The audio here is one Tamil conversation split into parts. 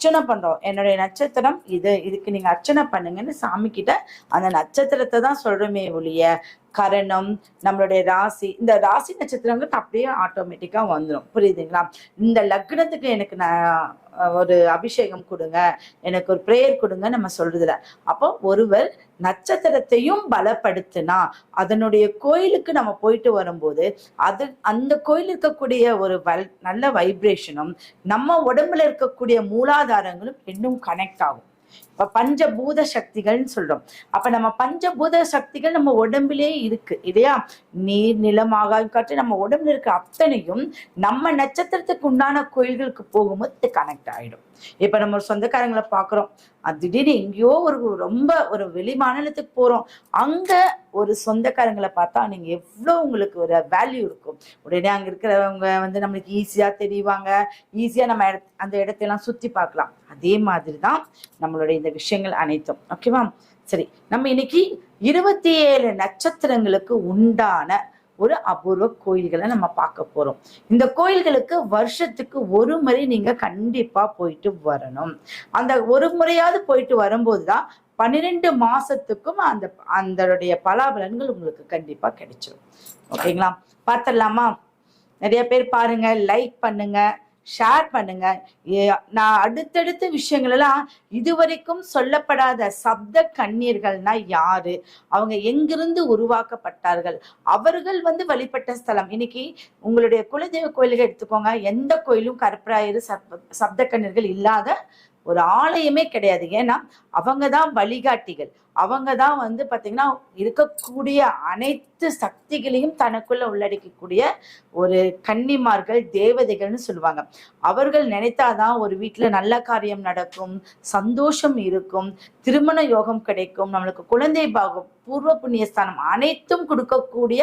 அர்ச்சனை பண்றோம். என்னுடைய நட்சத்திரம் இது. இதுக்கு நீங்க அர்ச்சனை பண்ணுங்கன்னு சாமி கிட்ட அந்த நட்சத்திரத்தை தான் சொல்கிறோமே ஒழிய கரணம் நம்மளுடைய ராசி இந்த ராசி நட்சத்திரங்கள் அப்படியே ஆட்டோமேட்டிக்கா வந்துடும் புரியுதுங்களா? இந்த லக்னத்துக்கு எனக்கு நான் ஒரு அபிஷேகம் கொடுங்க. எனக்கு ஒரு ப்ரேயர் கொடுங்க நம்ம சொல்றதுல. அப்போ ஒருவர் நட்சத்திரத்தையும் பலப்படுத்தினா அதனுடைய கோயிலுக்கு நம்ம போயிட்டு வரும்போது அது அந்த கோயில் இருக்கக்கூடிய ஒரு வல் நல்ல வைப்ரேஷனும் நம்ம உடம்புல இருக்கக்கூடிய மூலாதாரங்களும் இன்னும் கனெக்ட் ஆகும். இப்போ பஞ்சபூத சக்திகள்னு சொல்றோம். அப்ப நம்ம பஞ்சபூத சக்திகள் நம்ம உடம்பிலே இருக்கு. இல்லையா? நீர் நிலம் ஆகாயம் காற்று நம்ம உடம்புல இருக்க அத்தனையும் நம்ம நட்சத்திரத்துக்கு உண்டான கோயில்களுக்கு போகும்போது கனெக்ட் ஆயிடும். இப்போ நம்ம ஒரு சொந்தக்காரங்களை பாக்குறோம் திடீர்னு எங்கேயோ ஒரு ரொம்ப ஒரு வெளி மாநிலத்துக்கு போறோம். அங்க ஒரு சொந்தக்காரங்களை பார்த்தா நீங்க எவ்வளவு உங்களுக்கு ஒரு வேல்யூ இருக்கும். உடனே அங்க இருக்கிறவங்க வந்து நம்மளுக்கு ஈஸியா தெரிவாங்க. ஈஸியா நம்ம இடத்- அந்த இடத்தையெல்லாம் சுத்தி பார்க்கலாம். அதே மாதிரி தான் நம்மளுடைய இந்த விஷயங்கள் அனைத்தும். ஓகேவா சரி நம்ம இன்னைக்கு இருபத்தி ஏழு நட்சத்திரங்களுக்கு உண்டான ஒரு அபூர்வ கோயில்களை நம்ம பார்க்க போறோம். இந்த கோயில்களுக்கு வருஷத்துக்கு ஒரு முறை நீங்க கண்டிப்பா போயிட்டு வரணும். அந்த ஒரு முறையாவது போயிட்டு வரும்போது தான் பன்னிரெண்டு மாசத்துக்கும் அந்த அந்தனுடைய பலாபலன்கள் உங்களுக்கு கண்டிப்பா கிடைச்சிடும் ஓகேங்களா பார்த்துடலாமா? நிறைய பேர் பாருங்க லைக் பண்ணுங்க. ஷேர் பண்ணுங்க. நான் அடுத்தடுத்த விஷயங்கள் எல்லாம் இதுவரைக்கும் சொல்லப்படாத சப்த கண்ணீர்கள்னா யாரு? அவங்க எங்கிருந்து உருவாக்கப்பட்டார்கள்? அவர்கள் வந்து வழிபட்ட ஸ்தலம். இன்னைக்கு உங்களுடைய குலதெய்வ கோயில்கள் எடுத்துக்கோங்க. எந்த கோயிலும் கருப்பராயரு சப்த கண்ணீர்கள் இல்லாத ஒரு ஆலயமே கிடையாது. ஏன்னா அவங்க தான் வழிகாட்டிகள். அவங்க தான் வந்து பாத்தீங்கன்னா இருக்கக்கூடிய அனைத்து சக்திகளையும் தனக்குள்ள உள்ளடக்கக்கூடிய ஒரு கன்னிமார்கள் தேவதைகள்னு சொல்லுவாங்க. அவர்கள் நினைத்தாதான் ஒரு வீட்டுல நல்ல காரியம் நடக்கும் சந்தோஷம் இருக்கும் திருமண யோகம் கிடைக்கும் நம்மளுக்கு குழந்தை பாகம் பூர்வ புண்ணியஸ்தானம் அனைத்தும் கொடுக்கக்கூடிய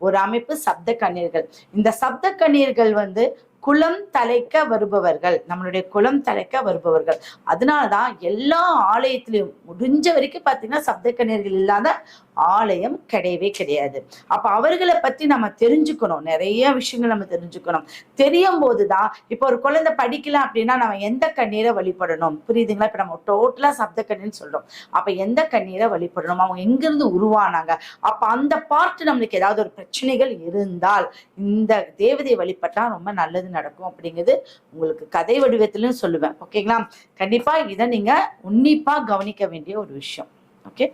ஒரு அமைப்பு சப்த கண்ணீர்கள். இந்த சப்த கண்ணீர்கள் வந்து குலம் தலைக்க வருபவர்கள். நம்மளுடைய குலம் தலைக்க வருபவர்கள். அதனாலதான் எல்லா ஆலயத்திலையும் முடிஞ்ச வரைக்கும் பாத்தீங்கன்னா சப்த கண்ணீர்கள் இல்லாத ஆலயம் கிடையவே கிடையாது. அப்ப அவர்களை பத்தி நம்ம தெரிஞ்சுக்கணும். நிறைய விஷயங்கள் நம்ம தெரிஞ்சுக்கணும். தெரியும் போதுதான் இப்போ ஒரு குழந்தை படிக்கல அப்படின்னா நம்ம எந்த கண்ணீரை வழிபடணும்? புரியுதுங்களா? இப்ப நம்ம டோட்டலா சப்த கண்ணீர்னு சொல்றோம். அப்ப எந்த கண்ணீரை வழிபடணும்? அவங்க எங்கிருந்து உருவானாங்க? அப்ப அந்த பார்ட் நம்மளுக்கு ஏதாவது ஒரு பிரச்சனைகள் இருந்தால் இந்த தேவதையை வழிபட்டா ரொம்ப நல்லது நடக்கும் அப்படிங்கிறது உங்களுக்கு கதை வடிவத்திலும் சொல்லுவேன். ஓகேங்களா கண்டிப்பா இதை நீங்க உன்னிப்பா கவனிக்க வேண்டிய ஒரு விஷயம். ஓகே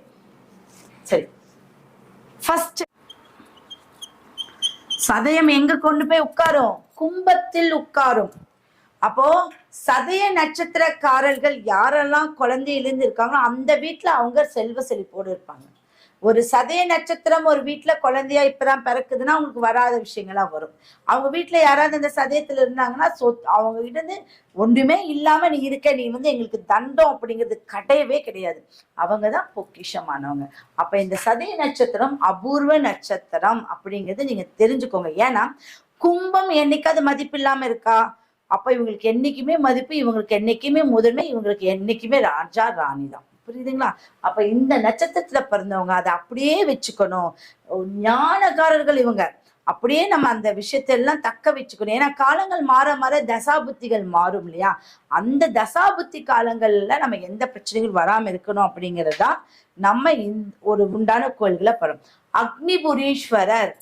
சரி. ஃபர்ஸ்ட் சதயம் எங்க கொண்டு போய் உட்காரும்? கும்பத்தில் உட்காரும். அப்போ சதய நட்சத்திரக்காரர்கள் யாரெல்லாம் குழந்தையிலிருந்து இருக்காங்களோ அந்த வீட்ல அவங்க செல்வ செழிப்போடு இருப்பாங்க. ஒரு சதய நட்சத்திரம் ஒரு வீட்டுல குழந்தையா இப்பதான் பிறக்குதுன்னா அவங்களுக்கு வராத விஷயங்கள்லாம் வரும். அவங்க வீட்டுல யாராவது இந்த சதயத்துல இருந்தாங்கன்னா சொத் அவங்க கிட்ட இருந்து ஒன்றுமே இல்லாம நீ இருக்க நீ வந்து எங்களுக்கு தண்டம் அப்படிங்கிறது கிடையவே கிடையாது. அவங்க தான் பொக்கிஷமானவங்க. அப்ப இந்த சதய நட்சத்திரம் அபூர்வ நட்சத்திரம் அப்படிங்கிறது நீங்க தெரிஞ்சுக்கோங்க. ஏன்னா கும்பம் என்னைக்காவது மதிப்பு இல்லாம இருக்கா? அப்ப இவங்களுக்கு என்னைக்குமே மதிப்பு இவங்களுக்கு என்னைக்குமே முதன்மை இவங்களுக்கு என்னைக்குமே ராஜா ராணி தான். புரியுதுங்களா? அப்ப இந்த நட்சத்திரத்துல பிறந்தவங்க அதை அப்படியே வச்சுக்கணும். ஞானக்காரர்கள் இவங்க. அப்படியே நம்ம அந்த விஷயத்தை எல்லாம் தக்க வச்சுக்கணும். ஏன்னா காலங்கள் மாற மாற தசாபுத்திகள் மாறும் இல்லையா? அந்த தசாபுத்தி காலங்கள்ல நம்ம எந்த பிரச்சனைகள் வராம இருக்கணும் அப்படிங்கிறதுதான் நம்ம ஒரு உண்டான கோயில்களை படம். அக்னிபுரீஸ்வரர்.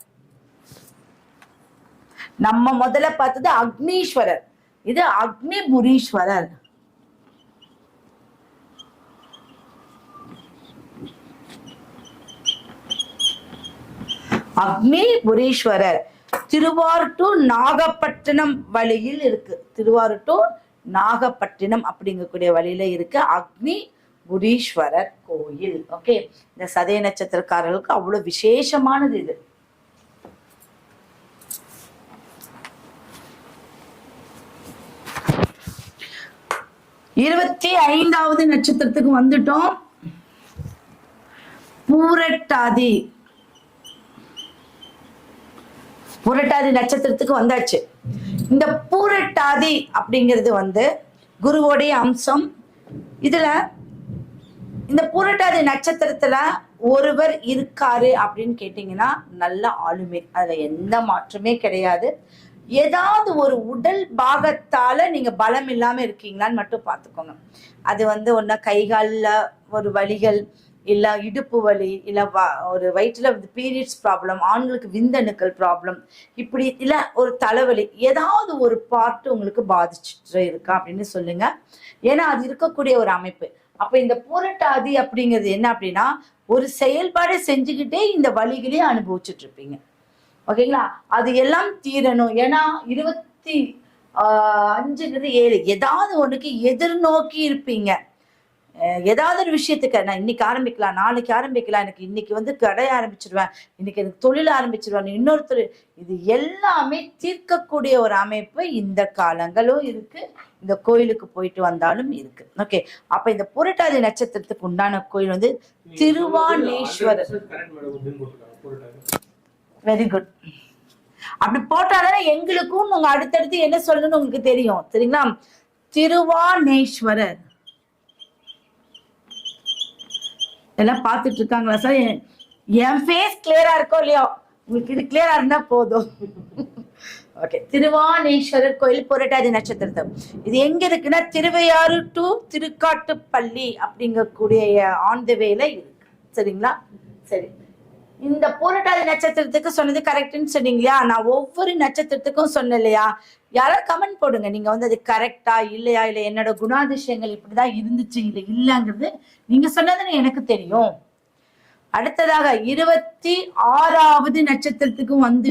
நம்ம முதல்ல பார்த்தது அக்னீஸ்வரர். இது அக்னிபுரீஸ்வரர். அக்னிபுரீஸ்வரர். திருவாரூர் டு நாகப்பட்டினம் வழியில் இருக்கு. திருவாரூர் டு நாகப்பட்டினம் அப்படிங்கக்கூடிய வழியில இருக்கு அக்னி புரீஸ்வரர் கோயில். ஓகே இந்த சதய நட்சத்திரக்காரர்களுக்கு அவ்வளவு விசேஷமானது இது. இருபத்தி ஐந்தாவது நட்சத்திரத்துக்கு வந்துட்டோம். பூரட்டாதி. புரட்டாதி நட்சத்திரத்துக்கு வந்தாச்சு. இந்த பூரட்டாதி அப்படிங்கிறது வந்து குருவோடைய அம்சம். இதுல இந்த பூரட்டாதி நட்சத்திரத்துல ஒருவர் இருக்காரு அப்படின்னு கேட்டீங்கன்னா நல்ல ஆளுமை. அதுல எந்த மாற்றமே கிடையாது. ஏதாவது ஒரு உடல் பாகத்தால நீங்க பலம் இல்லாம இருக்கீங்களான்னு மட்டும் பார்த்துக்கோங்க. அது வந்து ஒன்னா கை ஒரு வலிகள் இல்லை இடுப்பு வலி இல்லை வ- ஒரு வயிற்றில் பீரியட்ஸ் ப்ராப்ளம் ஆண்களுக்கு விந்தணுக்கள் ப்ராப்ளம் இப்படி இல்லை ஒரு தலைவலி ஏதாவது ஒரு பார்ட் உங்களுக்கு பாதிச்சுட்டு இருக்கா அப்படின்னு சொல்லுங்க. ஏன்னா அது இருக்கக்கூடிய ஒரு அமைப்பு. அப்போ இந்த பூரட்டாதி அப்படிங்கிறது என்ன அப்படின்னா ஒரு செயல்பாடை செஞ்சுக்கிட்டே இந்த வழிகளே அனுபவிச்சுட்டு இருப்பீங்க. ஓகேங்களா? அது எல்லாம் தீரணும். ஏன்னா இருபத்தி ஆஹ், அஞ்சுங்கிறது ஏழு. ஏதாவது ஒண்ணுக்கு எதிர்நோக்கி இருப்பீங்க. ஏதாவது ஒரு விஷயத்துக்கு நான் இன்னைக்கு ஆரம்பிக்கலாம் நாளைக்கு ஆரம்பிக்கலாம் எனக்கு இன்னைக்கு வந்து கடை ஆரம்பிச்சிருவேன் இன்னைக்கு எனக்கு தொழில் ஆரம்பிச்சிருவேன். இன்னொரு தொழில் இது எல்லாமே தீர்க்கக்கூடிய ஒரு அமைப்பு இந்த காலங்களும் இருக்கு. இந்த கோயிலுக்கு போயிட்டு வந்தாலும் இருக்கு. ஓகே அப்ப இந்த புரட்டாதி நட்சத்திரத்துக்கு உண்டான கோயில் வந்து திருவானேஸ்வரர். வெரி குட் அப்படி போட்டாதானே எங்களுக்கும் உங்க அடுத்தடுத்து என்ன சொல்லணும்னு உங்களுக்கு தெரியும். சரிங்களா? திருவானேஸ்வரர். எல்லாம் பார்த்துட்டு இருக்காங்களா சார்? என்- என் ஃபேஸ் கிளியரா இருக்கோ இல்லையோ? உங்களுக்கு இது கிளியரா இருந்தா போதும். ஓகே திருவானேஸ்வரர் கோயில் புரட்டாதி நட்சத்திரத்தம். இது எங்க இருக்குன்னா திருவையாறு டு திருக்காட்டுப்பள்ளி அப்படிங்கக்கூடிய ஆன் த வேல இருக்கு. சரிங்களா? சரி. இந்த பூரட்டாதி நட்சத்திரத்துக்கு சொன்னது கரெக்ட்னு சொன்னீங்க இல்லையா நான் ஒவ்வொரு நட்சத்திரத்துக்கும் சொன்னேன் இல்லையா யாரோ கமெண்ட் போடுங்க. நீங்க வந்து அது கரெக்டா இல்லையா? இல்ல என்னோட குணாதிசயங்கள் இப்படிதான் இருந்துச்சு இல்ல இல்லங்கிறது நீங்க சொன்னதுன்னு எனக்கு தெரியும். அடுத்ததாக இருபத்தி ஆறாவது நட்சத்திரத்துக்கும் வந்து